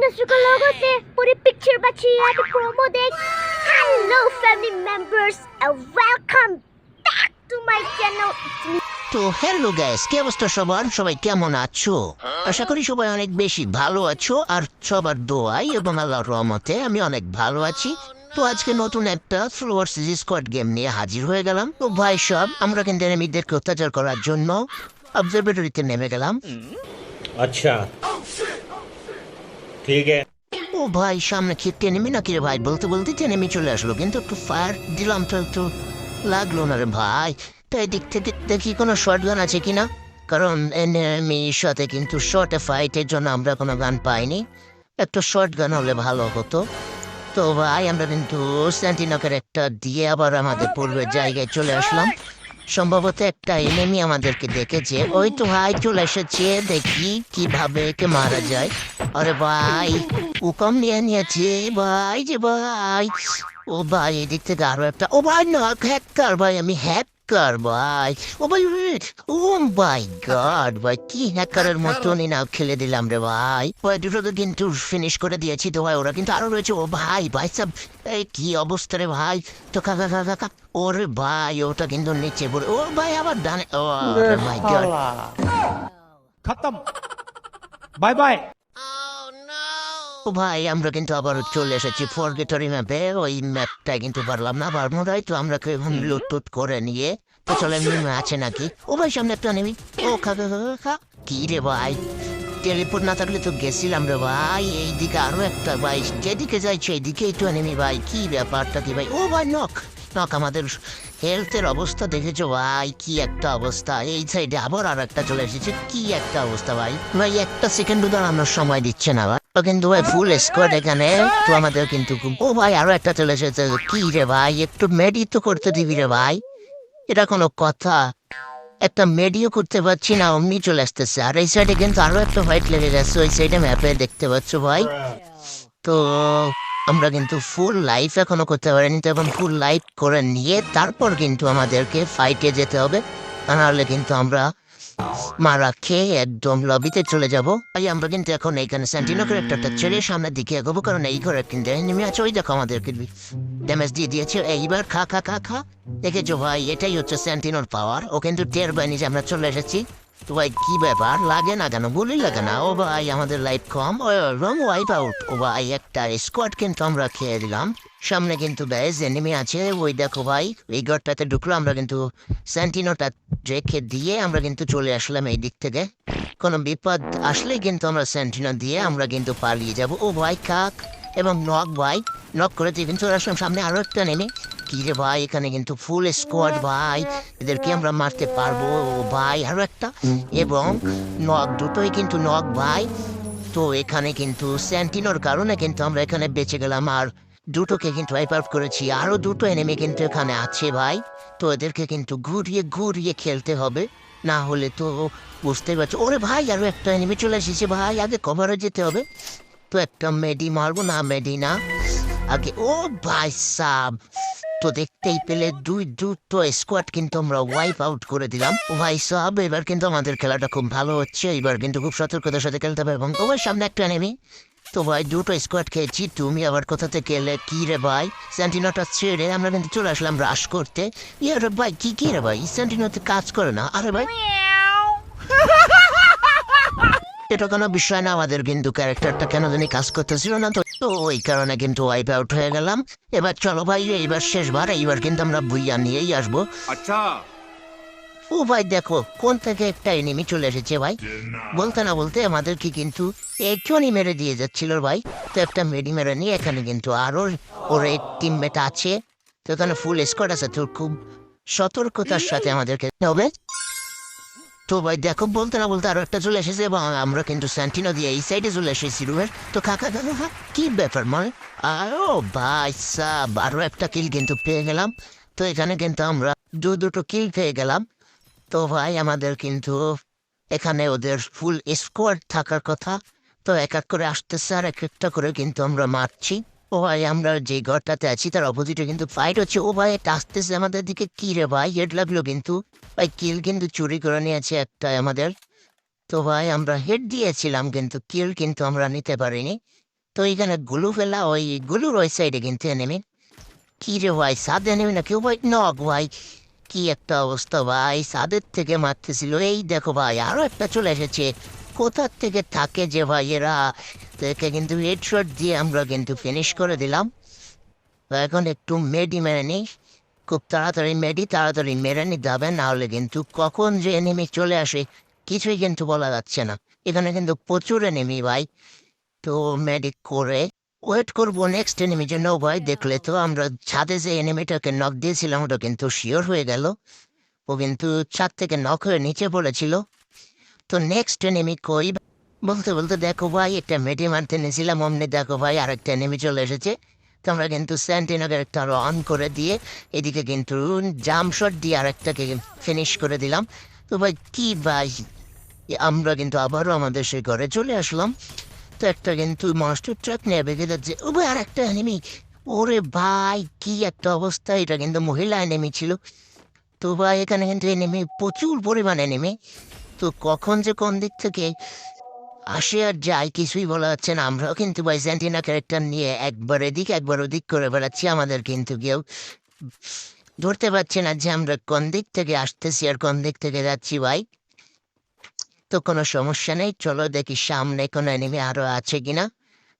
industry ko logo se puri picture bachi at promo dek. Hello family members and welcome back to my channel. তো hello guys কি অবস্থা সবার? সবাই কেমন আছো? আশা করি সবাই অনেক বেশি ভালো আছো আর সবার দোয়াই এবং আল্লাহর রহমতে আমি অনেক ভালো আছি। তো আজকে নতুন একটা ফ্লোয়ার সিজিস স্কোয়াড গেম নিয়ে হাজির হয়ে গেলাম। তো ভাই সব আমরা কিন্তু এনিমিদেরকে অত্যাচার করার জন্য অবজারভেটরিতে নেমে গেলাম। আচ্ছা ঠিক আছে। ও ভাই, সামনে কি টেনেমি নাকি রে ভাই? বলতে বলতে টেনেমি চলে আসলো, কিন্তু একটু ফায়ার দিলাম তো একটু লাগল না রে ভাই। তাই দিক থেকে দেখি কোনো শর্ট গান আছে কি না কারণ এনএমির সাথে কিন্তু শর্টে ফাইটের জন্য আমরা কোনো গান পাইনি। একটা শর্ট গান হলে ভালো হতো। তো ভাই, আমরা কিন্তু স্যান্টিনকের একটা দিয়ে আবার আমাদের পূর্বের জায়গায় চলে আসলাম। সম্ভবত একটা এনিমি আমাদেরকে দেখেছে ওই তো ভাই চলে এসেছে, দেখি কীভাবে একে মারা যায়। আরে ভাই উকম নিয়ে নিয়েছে, ভাই যে ভাই। ও ভাই, এদিক থেকে আরও একটা। ও ভাই, না, হ্যাক হ্যাকার ভাই, আমি হ্যাকার কারবাজ ও ভাই ও মাই গড ভাই কি হ্যাকারের মতন নাও খেলে দিলাম রে ভাই ভাই দুটো তো কিন্তু ফিনিশ করে দিয়েছি তো ভাই ওরা কিন্তু আরও রয়েছে। ও ভাই ভাই সব এই কি অবস্থা রে ভাই? তো কাকা কাকা কাকা ওরে ভাই ওটা কিন্তু নিচে পড়ে। ও ভাই আবার ডানে ও মাই oh গড খতম। Bye bye. ও ভাই আমরা কিন্তু আবার চলে এসেছি ফরগেটরি ম্যাপে ওই ম্যাপটা কিন্তু পারলাম না বারমুদাই তো আমরা লুটুট করে নিয়ে তো চলে এমনি আছে নাকি? ও ভাই সামনে একটা নেবি ও খা খা কি রে ভাই? টেলিপোর্ট না থাকলে তো গেছিলাম রে ভাই। এইদিকে আরও একটা ভাই যেদিকে যাই সেইদিকে একটু নেমি ভাই। কি ব্যাপারটা কি ভাই? ও ভাই নক নক আমাদের হেলথের অবস্থা দেখেছ ভাই? কি একটা অবস্থা। এই সাইডে আবার আর একটা চলে এসেছে। কি একটা অবস্থা ভাই? ভাই একটা সেকেন্ড দাঁড়ানোর সময় দিচ্ছে না ভাই। তো কিন্তু ভাই ফুল স্কোয়াড এখানে তো আমাদের কিন্তু ও ভাই আরও একটা চলে এসেছে। কি রে ভাই, একটু মেডি তো করতে দিবি রে ভাই। এটা কোনো কথা। একটা মেডিও করতে পারছি না, অমনি চলে আসতেছে। আর এই সাইডে কিন্তু আরও একটা ফাইট লেগে গেছে, ওই সাইডে ম্যাপে দেখতে পাচ্ছ ভাই। তো আমরা কিন্তু ফুল লাইফ এখনও করতে পারিনি, তো এখন ফুল লাইফ করে নিয়ে তারপর কিন্তু আমাদেরকে ফাইটে যেতে হবে। নাহলে কিন্তু আমরা মারা খেয়ে একদম লবিতে চলে যাব। তাই আমরা কিন্তু এখন এইখানে স্যান্টিনো ক্যারেক্টারটা ছেড়ে সামনের দিকে এগোবো, কারণ এই ঘরে কিন্তু নেমে আছে, ওই দেখো আমাদের কিনবি ড্যামেজ দিয়ে দিয়েছে। এইবার খা খা খা খা। দেখেছ ভাই, এটাই হচ্ছে স্যান্টিনোর পাওয়ার ও কিন্তু টের পায়নি যে আমরা চলে এসেছি। তো ভাই কি ব্যাপার? লাগে না কেন? বলি লাগে না। ও ভাই, আমাদের লাইফ কম। রং ওয়াইপ আউট ও ভাই, একটা স্কোয়াড কিন্তু আমরা খেয়ে দিলাম। সামনে কিন্তু ব্যাস এনিমি আছে। ওই দেখো ভাই, এই ঘরটাতে ঢুকলো। আমরা কিন্তু স্যান্টিনোটা রেখে দিয়ে আমরা কিন্তু চলে আসলাম এই দিক থেকে। কোনো বিপদ আসলেই কিন্তু আমরা স্যান্টিনো দিয়ে আমরা কিন্তু পালিয়ে যাব। ও ভাই, কাক এবং নক ভাই, নক করে দিয়ে কিন্তু আসলাম। সামনে আরও একটা নেমে কি রে ভাই? এখানে কিন্তু ফুল স্কোয়াড ভাই। এদেরকে আমরা মারতে পারব ভাই, আরও একটা। এবং নক, দুটোই কিন্তু নক ভাই। তো এখানে কিন্তু স্যান্টিনোর কারণে কিন্তু আমরা এখানে বেঁচে গেলাম। আর দুটোকে কিন্তু ওয়াইপ করেছি। আরও দুটো এনেমি কিন্তু এখানে আছে ভাই। তো এদেরকে কিন্তু ঘুরিয়ে ঘুরিয়ে খেলতে হবে। না হলে তো বুঝতেই পারছ। ওরে ভাই, আরও একটা এনেমি চলে এসেছে ভাই। আগে কভারে যেতে হবে। তো একটা মেডি মারবো। না মেডি না। আগে, ও ভাই সাব। তো দেখতেই পেলে দুই দুটো স্কোয়াড কিন্তু আমরা ওয়াইপ আউট করে দিলাম। ভাই সাব এবার কিন্তু আমাদের খেলাটা খুব ভালো হচ্ছে। এবার কিন্তু খুব সতর্কতার সাথে খেলতে হবে এবং ও সামনে একটা নেমি তো ভাই দুটো স্কোয়াড খেয়েছি। তুমি আবার কোথা থেকে এলে? কি রে ভাই? স্যান্টিনোটা ছেড়ে আমরা কিন্তু চলে আসলাম রাশ করতে। ইয়ে রে ভাই কি কি রে ভাই? স্যান্টিনোতে কাজ করে না। আরে ভাই। এটা কোনো বিষয় না। আমাদের কিন্তু ক্যারেক্টারটা কেন জানি কাজ করতেছিল না। তো তো ওই কারণে কিন্তু ওয়াইফ আউট হয়ে গেলাম। এবার চলো ভাই এইবার শেষবার এইবার কিন্তু আমরা বুইয়া নিয়েই আসব। আচ্ছা। ও ভাই দেখো কোন থেকে একটা এনিমি চলে এসেছে ভাই? বলতে না বলতে আমাদেরকে কিন্তু একজনই মেরে দিয়ে যাচ্ছিল ভাই। তো একটা মেডি মেরে নিয়ে এখানে কিন্তু আরও ওর এই টিমমেট আছে। তো এখানে ফুল স্কোয়াড আছে তোর খুব সতর্কতার সাথে আমাদেরকে হবে। তো ভাই, দেখো, বলতে না বলতে আরও একটা চলে এসেছে এবং আমরা কিন্তু স্যান্টিনো দিয়ে এই সাইডে চলে এসেছি রুমের তো কাকা কাকা কি ব্যাপার মানে? আরও, ভাই সাব, আরও একটা কিল কিন্তু পেয়ে গেলাম। তো এখানে কিন্তু আমরা দু, দুটো কিল পেয়ে গেলাম। তো ভাই, আমাদের কিন্তু এখানে ওদের ফুল স্কোয়াড থাকার কথা। তো এক এক করে আসতেছে, আর এক একটা করে কিন্তু আমরা মারছি। ও ভাই, আমরা যে ঘরটাতে আছি, তার অপোজিটে কিন্তু ফাইট হচ্ছে। ও ভাই আসতেছে আমাদের দিকে। কি রে ভাই হেড লাগল কিন্তু। ভাই কিল কিন্তু চুরি করে নিয়েছে একটা আমাদের। তো ভাই, আমরা হেড দিয়েছিলাম কিন্তু কিল কিন্তু আমরা নিতে পারিনি। তো এখানে গুলু ফেলা, ওই গুলুর ওই সাইডে কিন্তু এনেমি কি রে ভাই, সাদ এনেমি না কেউ ভাই, নক ভাই। কি একটা অবস্থা ভাই, সাদের থেকে মারতেছিল। এই দেখো ভাই আরও একটা চলে এসেছে। কোথার থেকে থাকে যে ভাই এরা একে কিন্তু হেডশট দিয়ে আমরা কিন্তু ফিনিশ করে দিলাম। এখন একটু মেডি মেরে নিই। খুব তাড়াতাড়ি মেডি তাড়াতাড়ি মেরে নিতে হবে নাহলে কিন্তু কখন যে এনিমি চলে আসে, কিছুই কিন্তু বলা যাচ্ছে না। এখানে কিন্তু প্রচুর এনিমি ভাই। তো মেডি করে ওয়েট করব নেক্সট এনিমি জন্য ভাই। দেখলে তো আমরা ছাদে যে এনিমিটাকে নক দিয়েছিলাম, ওটা কিন্তু শিওর হয়ে গেল। ও কিন্তু ছাদ থেকে নক হয়ে নিচে পড়েছিল। তো নেক্সট এনিমি কই? বলতে বলতে দেখো ভাই, একটা মেডি মারতে নিয়েছিলাম অমনি দেখো ভাই আরেকটা এনিমি চলে এসেছে। তো আমরা কিন্তু স্যান্টিনাগের একটা অন করে দিয়ে এদিকে কিন্তু জাম শট দিয়ে আরেকটাকে ফিনিশ করে দিলাম। তো ভাই, কি ভাই? আমরা কিন্তু আবারও আমাদের সেই ঘরে চলে আসলাম। তো একটা কিন্তু মাস্টার ট্রাক নিয়ে বেগে যাচ্ছে। ও ভাই আর একটা এনিমি ওরে ভাই, কি একটা অবস্থা! এটা কিন্তু মহিলা এনিমি ছিল। তো ভাই, এখানে কিন্তু এনিমি প্রচুর পরিমাণে নেমে তো কখন যে কোন দিক থেকে আসে আর যায় কিছুই বলা যাচ্ছে না। আমরাও কিন্তু বাইজেন্টিনা ক্যারেক্টার নিয়ে একবার এদিক, একবার ওদিক করে বেড়াচ্ছি। আমাদের কিন্তু কেউ ধরতে পারছে না যে আমরা কোন দিক থেকে আসতেছি আর কোন দিক থেকে যাচ্ছি ভাই। তো কোনো সমস্যা নেই। চলো দেখি সামনে কোনো এনিমি আরও আছে কিনা।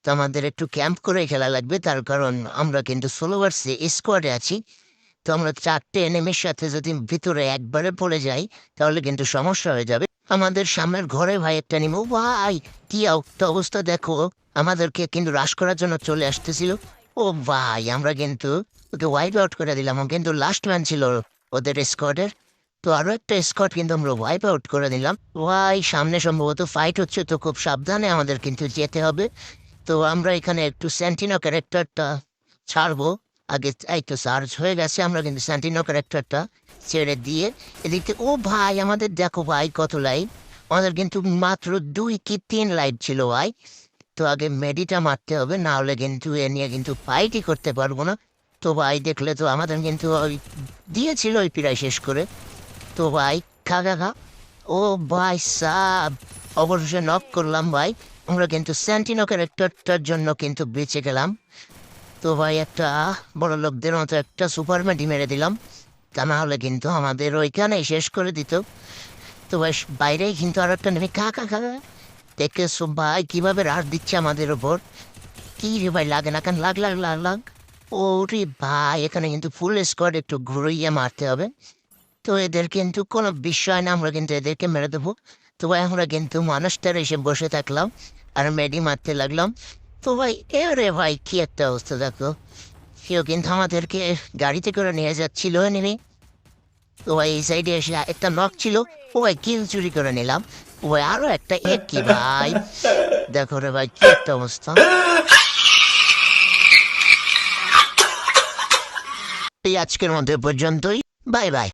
তো আমাদের একটু ক্যাম্প করে খেলা লাগবে। তার কারণ আমরা কিন্তু ষোলোভার্সে স্কোয়াডে আছি। তো আমরা চারটে এনিমির সাথে যদি ভিতরে একবারে পড়ে যাই, তাহলে কিন্তু সমস্যা হয়ে যাবে। আমাদের সামনের ঘরে ভাই একটা নিমো। ভাই, কি একটা অবস্থা দেখো। আমাদেরকে কিন্তু হ্রাস করার জন্য চলে আসতেছিল। ও ভাই, আমরা কিন্তু ওকে ওয়াইপ আউট করে দিলাম। কিন্তু লাস্ট ম্যান ছিল ওদের স্কোয়াডের তো আরও একটা স্কট কিন্তু আমরা ওয়াইপ আউট করে দিলাম। ভাই, সামনে সম্ভবত ফাইট হচ্ছে, তো খুব সাবধানে আমাদের কিন্তু যেতে হবে। তো আমরা এখানে একটু স্যান্টিনো ক্যারেক্টারটা ছাড়বো। আগে এই তো চার্জ হয়ে গেছে, আমরা কিন্তু স্যান্টিনো ক্যারেক্টারটা ছেড়ে দিয়ে এদিকে, ও ভাই আমাদের দেখো ভাই কত লাইট আমাদের কিন্তু মাত্র দুই কি তিন লাইট ছিল ভাই। তো আগে মেডিটা মারতে হবে, না হলে কিন্তু এ নিয়ে কিন্তু ফাইটই করতে পারব না। তো ভাই দেখলে তো আমাদের কিন্তু ওই দিয়েছিল ওই প্রায় শেষ করে। তো ভাই, খা খা খা। ও ভাই সাব অবশ্যই নক করলাম ভাই। আমরা কিন্তু স্যান্টিনো ক্যারেক্টারটার জন্য কিন্তু বেঁচে গেলাম। তো ভাই, একটা বড় লোকদের মতো একটা সুপার মেডি মেরে দিলাম। তা না হলে কিন্তু আমাদের ওইখানে শেষ করে দিত। তো ভাই, বাইরেই কিন্তু আর একটা নেমে খা খা খা। দেখেছ ভাই, কীভাবে রাত দিচ্ছে আমাদের ওপর। কি রে ভাই, লাগে না কেন? লাগ লাগ লাগ লাগ। ও রে ভাই, এখানে কিন্তু ফুল স্কোয়াড একটু ঘুরিয়ে মারতে হবে। তো এদের কিন্তু কোনো বিষয় না, আমরা কিন্তু এদেরকে মেরে দেবো। তো ভাই, আমরা কিন্তু মানুষটার এসে বসে থাকলাম। আর মেডি মারতে লাগলাম। তো ভাই এরে ভাই কি একটা অবস্থা দেখো কেউ কিন্তু আমাদেরকে গাড়িতে করে নিয়ে যাচ্ছিল নেমে তো ভাই এই সাইডে এসে একটা নখ ছিল ও ভাই চুরি করে নিলাম ও আরও একটা এক কি ভাই দেখো রে ভাই কি একটা অবস্থা আজকের মধ্যে পর্যন্তই বাই বাই